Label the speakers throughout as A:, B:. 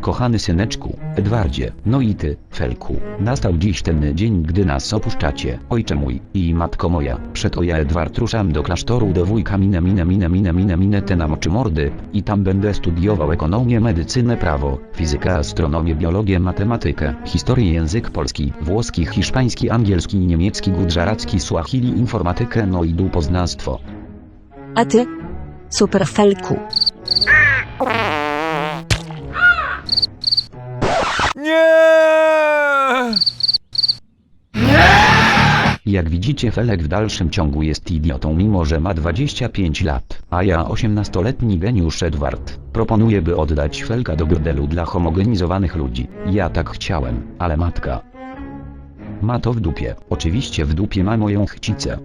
A: Kochany syneczku, Edwardzie, no i ty, Felku, nastał dziś ten dzień, gdy nas opuszczacie, ojcze mój i matko moja. Przeto ja Edward ruszam do klasztoru do wujka minę minę minę minę minę minę te nam oczy mordy i tam będę studiował ekonomię, medycynę, prawo, fizykę, astronomię, biologię, matematykę, historię, język polski, włoski, hiszpański, angielski, niemiecki, gudżaracki, swahili, informatykę, no i dupoznawstwo.
B: A ty? Super Felku.
A: Jak widzicie Felek w dalszym ciągu jest idiotą mimo że ma 25 lat, a ja 18-letni geniusz Edward. Proponuję by oddać Felka do burdelu dla homogenizowanych ludzi. Ja tak chciałem, ale matka... Ma to w dupie. Oczywiście w dupie ma moją chcicę.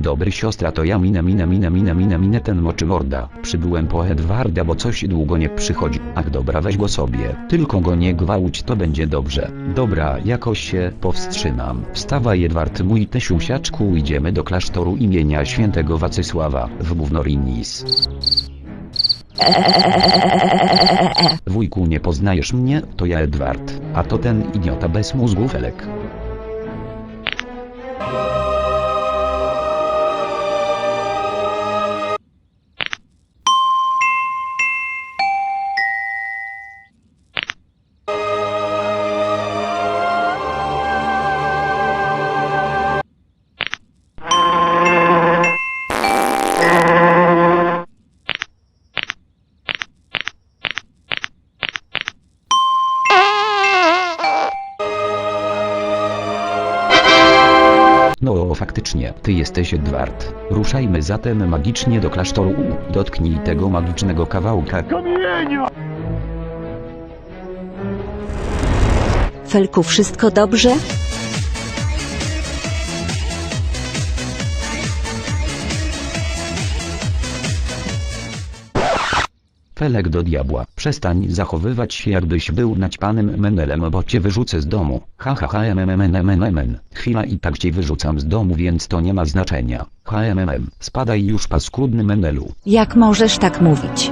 A: Dobry siostra to ja minę minę minę minę minę minę ten moczy morda. Przybyłem po Edwarda bo coś długo nie przychodzi. Ach dobra weź go sobie. Tylko go nie gwałć to będzie dobrze. Dobra jakoś się powstrzymam. Wstawaj Edward mój tesiusiaczku idziemy do klasztoru imienia świętego Wacysława w Bównorinis. Wujku nie poznajesz mnie, to ja Edward, a to ten idiota bez mózgu Felek. Faktycznie, ty jesteś Edward. Ruszajmy zatem magicznie do klasztoru. Dotknij tego magicznego kawałka.
B: Felku wszystko dobrze?
A: Felek do diabła. Przestań zachowywać się jakbyś był naćpanym menelem, bo cię wyrzucę z domu. Ha ha ha. Chwila i tak cię wyrzucam z domu, więc to nie ma znaczenia. Spadaj już paskudny menelu.
B: Jak możesz tak mówić?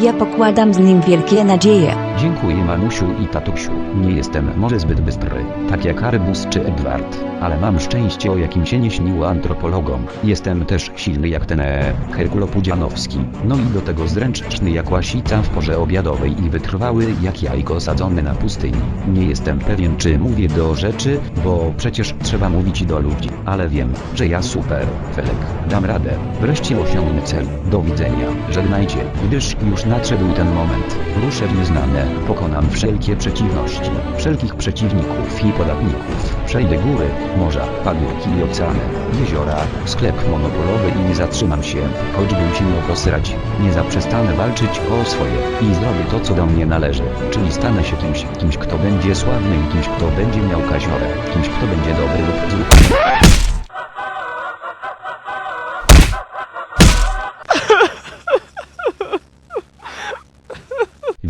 B: Ja pokładam z nim wielkie nadzieje.
A: Dziękuję mamusiu i tatusiu. Nie jestem może zbyt bystry, tak jak Arbus czy Edward, ale mam szczęście o jakim się nie śniło antropologom. Jestem też silny jak ten e, Herkulopudzianowski. No i do tego zręczny jak łasica w porze obiadowej i wytrwały jak jajko sadzone na pustyni. Nie jestem pewien czy mówię do rzeczy, bo przecież trzeba mówić do ludzi, ale wiem, że ja super, Felek, dam radę. Wreszcie osiągnę cel. Do widzenia. Żegnajcie, gdyż już nadszedł ten moment. Ruszę w nieznane, pokonam wszelkie przeciwności, wszelkich przeciwników i podatników. Przejdę góry, morza, pagórki i oceany, jeziora, sklep monopolowy i nie zatrzymam się, choćbym się miał posrać. Nie zaprzestanę walczyć o swoje i zrobię to co do mnie należy, czyli stanę się kimś, kimś kto będzie sławny i kimś kto będzie miał kaziorę, kimś kto będzie dobry lub zły.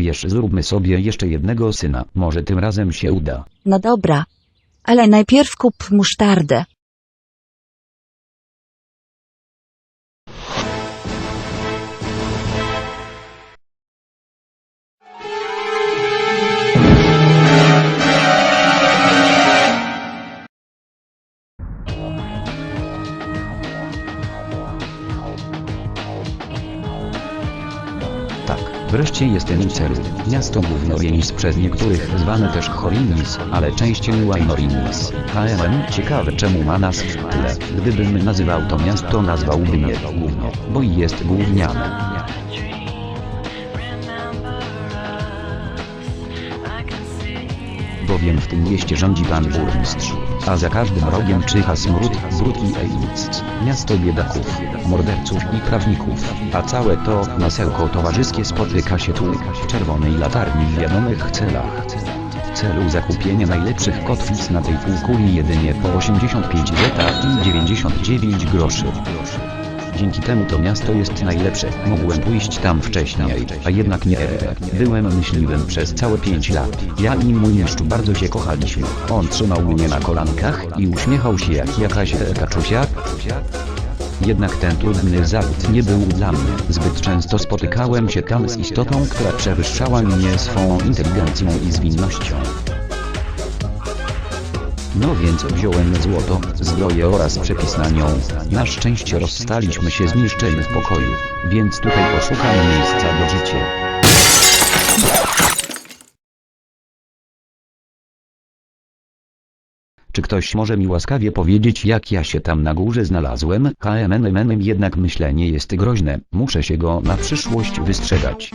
A: Wiesz, zróbmy sobie jeszcze jednego syna, może tym razem się uda.
B: No dobra. Ale najpierw kup musztardę.
A: Wreszcie jestem w celu. Miasto Głównorienis przez niektórych zwane też Chorinis, ale częściej Łajnorinis. HMM ciekawe czemu ma nas tyle. Gdybym nazywał to miasto nazwałbym je głównie, bo jest gówniane. Bowiem w tym mieście rządzi pan burmistrz, a za każdym rogiem czyha smród, brud i AIDS. Miasto biedaków, morderców i prawników, a całe to masełko towarzyskie spotyka się tu, w czerwonej latarni w wiadomych celach. celu zakupienia najlepszych kotwic na tej półkuli jedynie po 85 zeta i 99 groszy. Dzięki temu to miasto jest najlepsze. Mogłem pójść tam wcześniej, a jednak nie. Byłem myśliwym przez całe 5 lat. Ja i mój mieszczu bardzo się kochaliśmy. On trzymał mnie na kolankach i uśmiechał się jak jakaś kaczusia. Jednak ten trudny zawód nie był dla mnie. Zbyt często spotykałem się tam z istotą, która przewyższała mnie swą inteligencją i zwinnością. No więc wziąłem złoto, zbroję oraz przepis na nią. Na szczęście rozstaliśmy się z niszczem w pokoju, więc tutaj poszukam miejsca do życia. Czy ktoś może mi łaskawie powiedzieć jak ja się tam na górze znalazłem? HMNMM jednak myślenie jest groźne, muszę się go na przyszłość wystrzegać.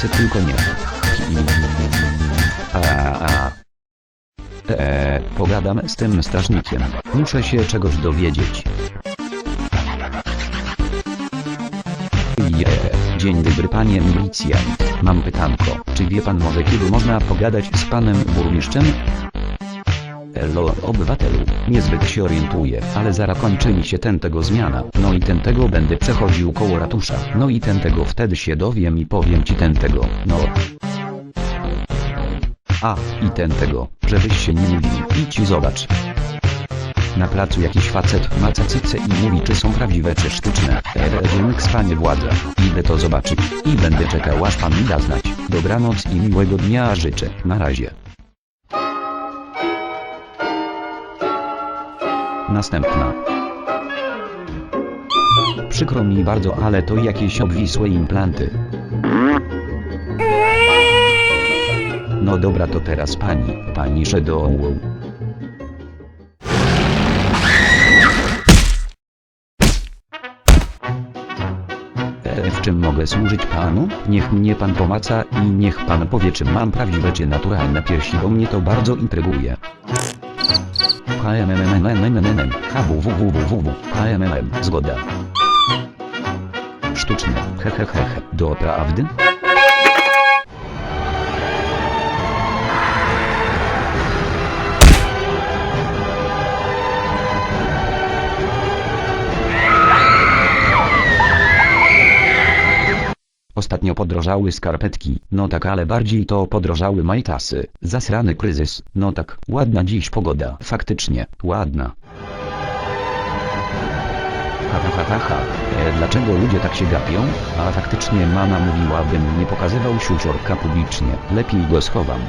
A: Pomocy tylko nie. A, a. Eee, pogadam z tym strażnikiem. Muszę się czegoś dowiedzieć. Je, dzień dobry panie milicjant. Mam pytanko. Czy wie pan może kiedy można pogadać z panem burmistrzem? Elo, obywatelu, niezbyt się orientuję, ale zaraz kończy mi się ten tego zmiana, no i ten tego będę przechodził koło ratusza, no i ten tego wtedy się dowiem i powiem ci ten tego, no. A, i ten tego, żebyś się nie idź i zobacz. Na placu jakiś facet maca cyce i mówi czy są prawdziwe czy sztuczne. Eee, panie władza. Idę to zobaczyć i będę czekał aż pan mi da znać. Dobranoc i miłego dnia życzę. Na razie. Następna. Przykro mi bardzo, ale to jakieś obwisłe implanty. No dobra, to teraz pani, pani Shadow. E, W czym mogę służyć panu? Niech mnie pan pomaca i niech pan powie, czy mam prawdziwe czy naturalne piersi, bo mnie to bardzo intryguje. KMMMMMMM, HWWWWW, KMMM, zgoda. Sztuczne, hehehehe, doprawdy? Ostatnio podrożały skarpetki, no tak ale bardziej to podrożały majtasy. Zasrany kryzys, no tak, ładna dziś pogoda, faktycznie, ładna. Ha ha ha ha ha, e, dlaczego ludzie tak się gapią? A faktycznie mama mówiła bym nie pokazywał siusiorka publicznie, lepiej go schowam.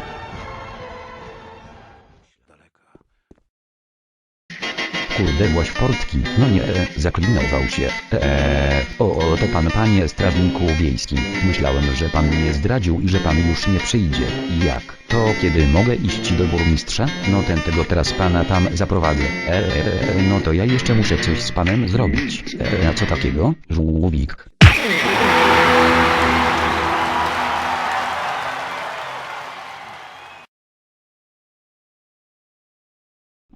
A: W portki, no nie, zaklinował się. Eee, o, o, to pan panie strażniku wiejski. Myślałem, że pan mnie zdradził i że pan już nie przyjdzie. I jak? To kiedy mogę iść do burmistrza? No ten tego teraz pana tam zaprowadzę. Eee, no to ja jeszcze muszę coś z panem zrobić. Eee, a co takiego? Żółwik.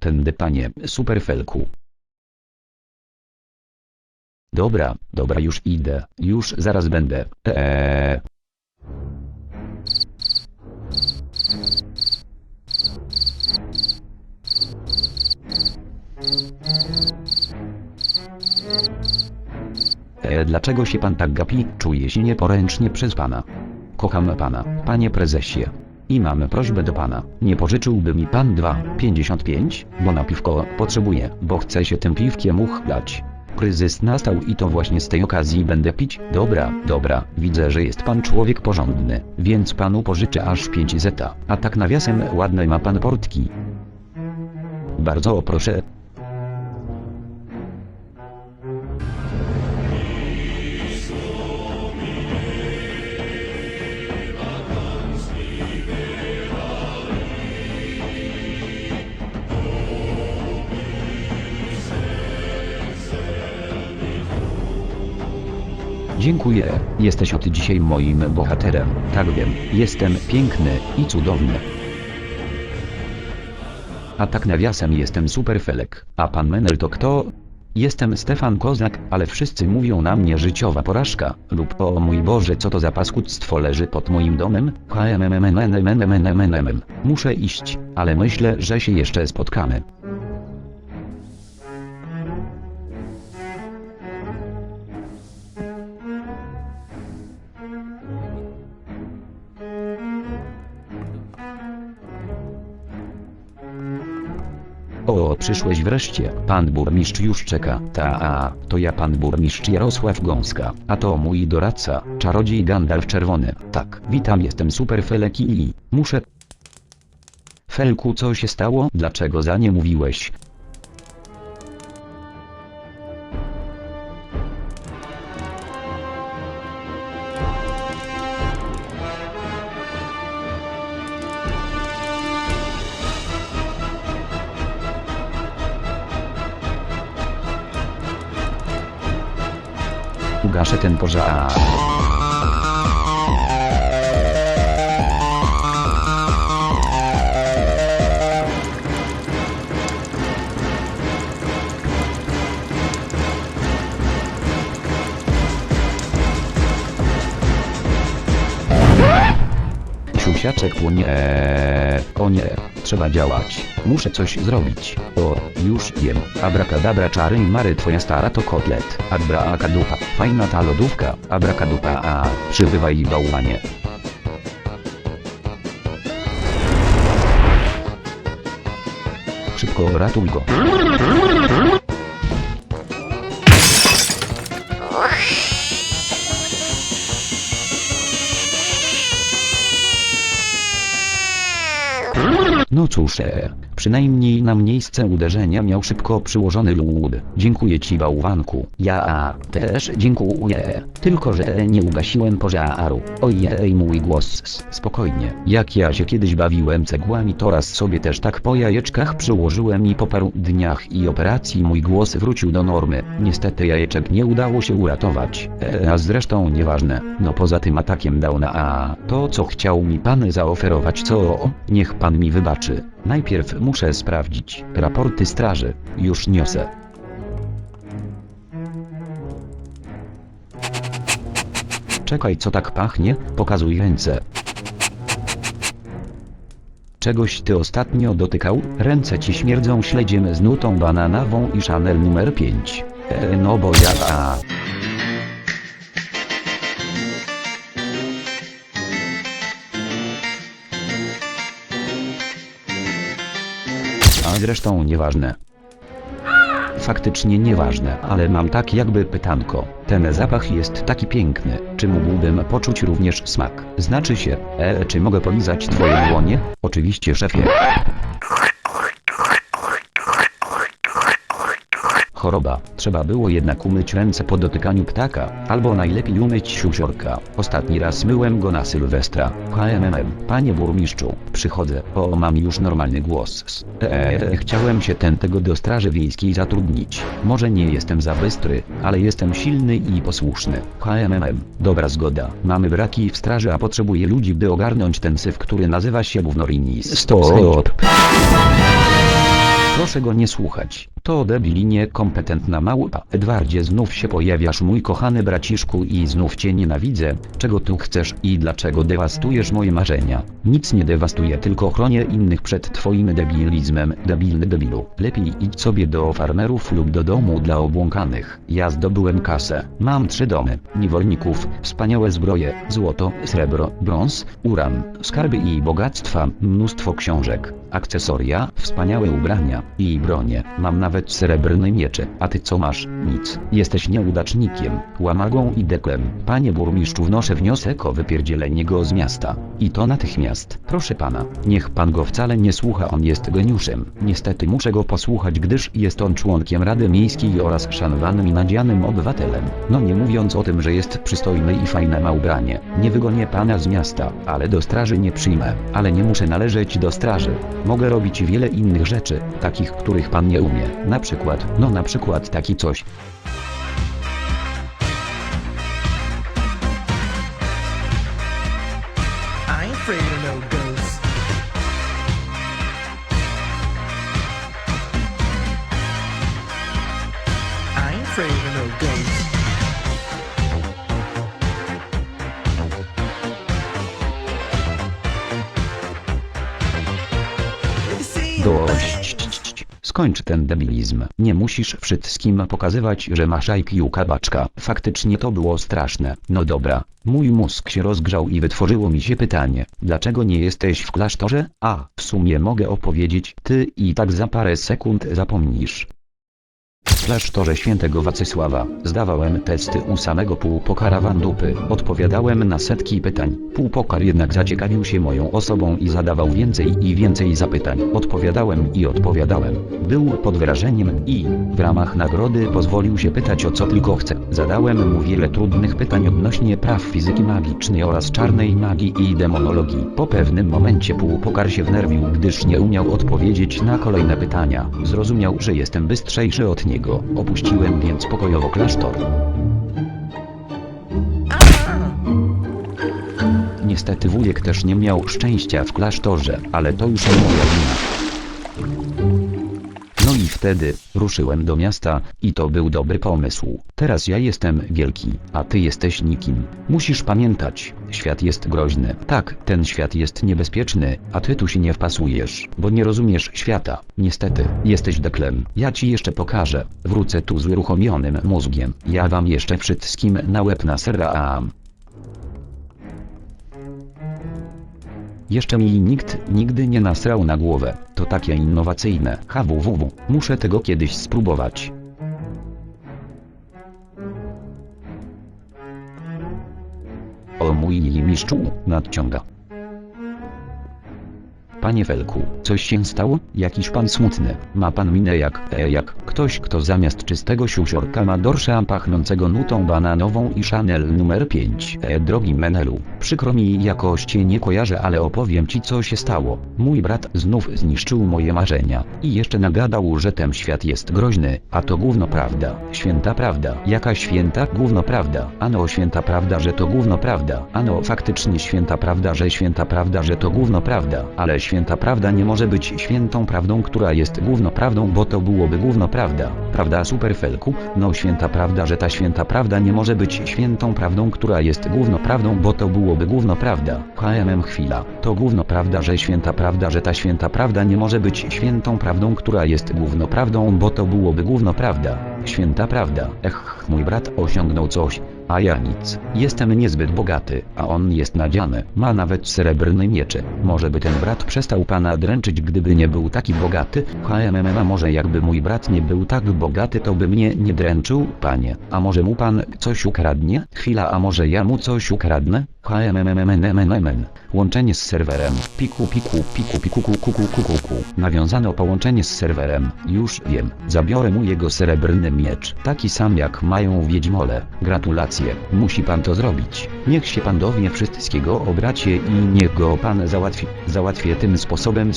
A: Tędy panie, superfelku. Dobra, dobra już idę, już zaraz będę. Eee. E, dlaczego się pan tak gapi? Czuję się nieporęcznie przez pana. Kocham pana, panie prezesie. I mamy prośbę do pana. Nie pożyczyłby mi pan 2,55? Bo na piwko potrzebuję, bo chcę się tym piwkiem uchlać. Kryzys nastał i to właśnie z tej okazji będę pić. Dobra, dobra, widzę, że jest pan człowiek porządny, więc panu pożyczę aż 5 zeta. A tak nawiasem ładne ma pan portki. Bardzo proszę. Dziękuję, jesteś od dzisiaj moim bohaterem. Tak wiem, jestem piękny i cudowny. A tak nawiasem jestem superfelek. A pan Menel to kto? Jestem Stefan Kozak, ale wszyscy mówią na mnie życiowa porażka, lub o mój Boże co to za paskudztwo leży pod moim domem, HMMMMMMMMMM. Muszę iść, ale myślę, że się jeszcze spotkamy. O, przyszłeś wreszcie. Pan burmistrz już czeka. Ta, a, to ja pan burmistrz Jarosław Gąska. A to mój doradca, czarodziej Gandalf Czerwony. Tak, witam, jestem super Feleki i muszę... Felku, co się stało? Dlaczego za nie mówiłeś? nasze tempo żaar. Tak. Siusiaczek płonie, o nie trzeba działać. Muszę coś zrobić. O, już wiem. Abrakadabra czary mary twoja stara to kotlet. Abrakadupa. Fajna ta lodówka. Abrakadupa a przybywaj bałwanie. Szybko ratuj go. No cóż, e, przynajmniej na miejsce uderzenia miał szybko przyłożony lód. Dziękuję ci bałwanku. Ja też dziękuję. Tylko, że nie ugasiłem pożaru. Ojej mój głos. Spokojnie. Jak ja się kiedyś bawiłem cegłami, to raz sobie też tak po jajeczkach przyłożyłem i po paru dniach i operacji mój głos wrócił do normy. Niestety jajeczek nie udało się uratować. E, a zresztą nieważne. No poza tym atakiem dał na A. To co chciał mi pan zaoferować co? Niech pan mi wybaczy. Najpierw muszę sprawdzić raporty straży. Już niosę. Czekaj co tak pachnie, pokazuj ręce. Czegoś ty ostatnio dotykał? Ręce ci śmierdzą śledziem z nutą bananową i Chanel numer 5. E, no bo ja... A. Zresztą nieważne. Faktycznie nieważne, ale mam tak jakby pytanko. Ten zapach jest taki piękny. Czy mógłbym poczuć również smak? Znaczy się, e, czy mogę polizać twoje dłonie? Oczywiście, szefie. Choroba. Trzeba było jednak umyć ręce po dotykaniu ptaka, albo najlepiej umyć siusiorka. Ostatni raz myłem go na Sylwestra. HMMM. Panie burmistrzu, przychodzę. O, mam już normalny głos. Eee, chciałem się ten tego do straży wiejskiej zatrudnić. Może nie jestem za bystry, ale jestem silny i posłuszny. HMMM. Dobra zgoda. Mamy braki w straży, a potrzebuję ludzi, by ogarnąć ten syf, który nazywa się Gównorinis. Stop. Proszę go nie słuchać. To debili niekompetentna małpa. Edwardzie znów się pojawiasz mój kochany braciszku i znów cię nienawidzę. Czego tu chcesz i dlaczego dewastujesz moje marzenia? Nic nie dewastuję, tylko chronię innych przed twoim debilizmem. Debilny debilu. Lepiej idź sobie do farmerów lub do domu dla obłąkanych. Ja zdobyłem kasę. Mam trzy domy. Niewolników, wspaniałe zbroje, złoto, srebro, brąz, uran, skarby i bogactwa, mnóstwo książek, akcesoria, wspaniałe ubrania i bronie. Mam nawet srebrne miecze. A ty co masz? Nic. Jesteś nieudacznikiem, łamagą i deklem. Panie burmistrzu wnoszę wniosek o wypierdzielenie go z miasta. I to natychmiast. Proszę pana, niech pan go wcale nie słucha, on jest geniuszem. Niestety muszę go posłuchać, gdyż jest on członkiem Rady Miejskiej oraz szanowanym i nadzianym obywatelem. No nie mówiąc o tym, że jest przystojny i fajne ma ubranie. Nie wygonię pana z miasta, ale do straży nie przyjmę. Ale nie muszę należeć do straży. Mogę robić wiele innych rzeczy, takich, których pan nie umie. Na przykład, no na przykład taki coś. Dość. Skończ ten debilizm. Nie musisz wszystkim pokazywać, że masz IQ kabaczka. Faktycznie to było straszne. No dobra. Mój mózg się rozgrzał i wytworzyło mi się pytanie. Dlaczego nie jesteś w klasztorze? A, w sumie mogę opowiedzieć. Ty i tak za parę sekund zapomnisz. Klasztorze świętego Wacysława zdawałem testy u samego półpokara Wandupy. Odpowiadałem na setki pytań. Półpokar jednak zaciekawił się moją osobą i zadawał więcej i więcej zapytań. Odpowiadałem i odpowiadałem. Był pod wrażeniem i, w ramach nagrody pozwolił się pytać o co tylko chce. Zadałem mu wiele trudnych pytań odnośnie praw fizyki magicznej oraz czarnej magii i demonologii. Po pewnym momencie półpokar się wnerwił, gdyż nie umiał odpowiedzieć na kolejne pytania. Zrozumiał, że jestem bystrzejszy od niego. Opuściłem więc pokojowo klasztor. Niestety wujek też nie miał szczęścia w klasztorze, ale to już nie moja wina. Wtedy, ruszyłem do miasta, i to był dobry pomysł. Teraz ja jestem wielki, a ty jesteś nikim. Musisz pamiętać, świat jest groźny. Tak, ten świat jest niebezpieczny, a ty tu się nie wpasujesz, bo nie rozumiesz świata. Niestety, jesteś deklem. Ja ci jeszcze pokażę. Wrócę tu z uruchomionym mózgiem. Ja wam jeszcze wszystkim na łeb na Jeszcze mi nikt nigdy nie nasrał na głowę. To takie innowacyjne. HWWW. Muszę tego kiedyś spróbować. O mój mistrzu, nadciąga. Panie Felku, coś się stało? Jakiś pan smutny. Ma pan minę jak, e, jak ktoś, kto zamiast czystego siusiorka ma dorsza pachnącego nutą bananową i Chanel numer 5. E, drogi Menelu, przykro mi jakoś cię nie kojarzę, ale opowiem ci co się stało. Mój brat znów zniszczył moje marzenia. I jeszcze nagadał, że ten świat jest groźny, a to gówno prawda. Święta prawda. Jaka święta gówno prawda? Ano święta prawda, że to gówno prawda. Ano faktycznie święta prawda, że święta prawda, że to gówno prawda. Ale święta prawda nie może być świętą prawdą, która jest gówno prawdą, bo to byłoby gówno prawda. Prawda superfelku? No święta prawda, że ta święta prawda nie może być świętą prawdą, która jest gówno prawdą, bo to byłoby gówno prawda. HMM chwila. To gówno prawda, że święta prawda, że ta święta prawda nie może być świętą prawdą, która jest gówno prawdą, bo to byłoby gówno prawda. Święta prawda. Ech, mój brat osiągnął coś. A ja nic. Jestem niezbyt bogaty, a on jest nadziany. Ma nawet srebrny miecze. Może by ten brat przestał pana dręczyć, gdyby nie był taki bogaty? HMM, a może jakby mój brat nie był tak bogaty, to by mnie nie dręczył, panie. A może mu pan coś ukradnie? Chwila, a może ja mu coś ukradnę? HMMMMMMM. Łączenie z serwerem. Piku piku piku piku ku ku ku ku ku ku. Nawiązano połączenie z serwerem. Już wiem. Zabiorę mu jego miecz. Taki sam jak mają wiedźmole. Gratulacje. Musi pan to zrobić. Niech się pan wszystkiego o bracie i niech go pan załatwi. Załatwię tym sposobem.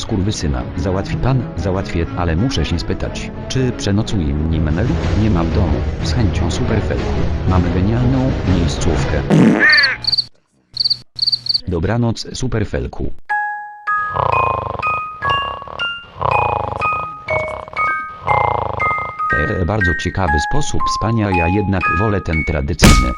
A: Załatwi pan? Załatwię, ale muszę się spytać. Czy mnie? Nie ma w domu. Z chęcią. Mamy genialną miejscówkę. Dobranoc superfelku. E, bardzo ciekawy sposób spania, ja jednak wolę ten tradycyjny.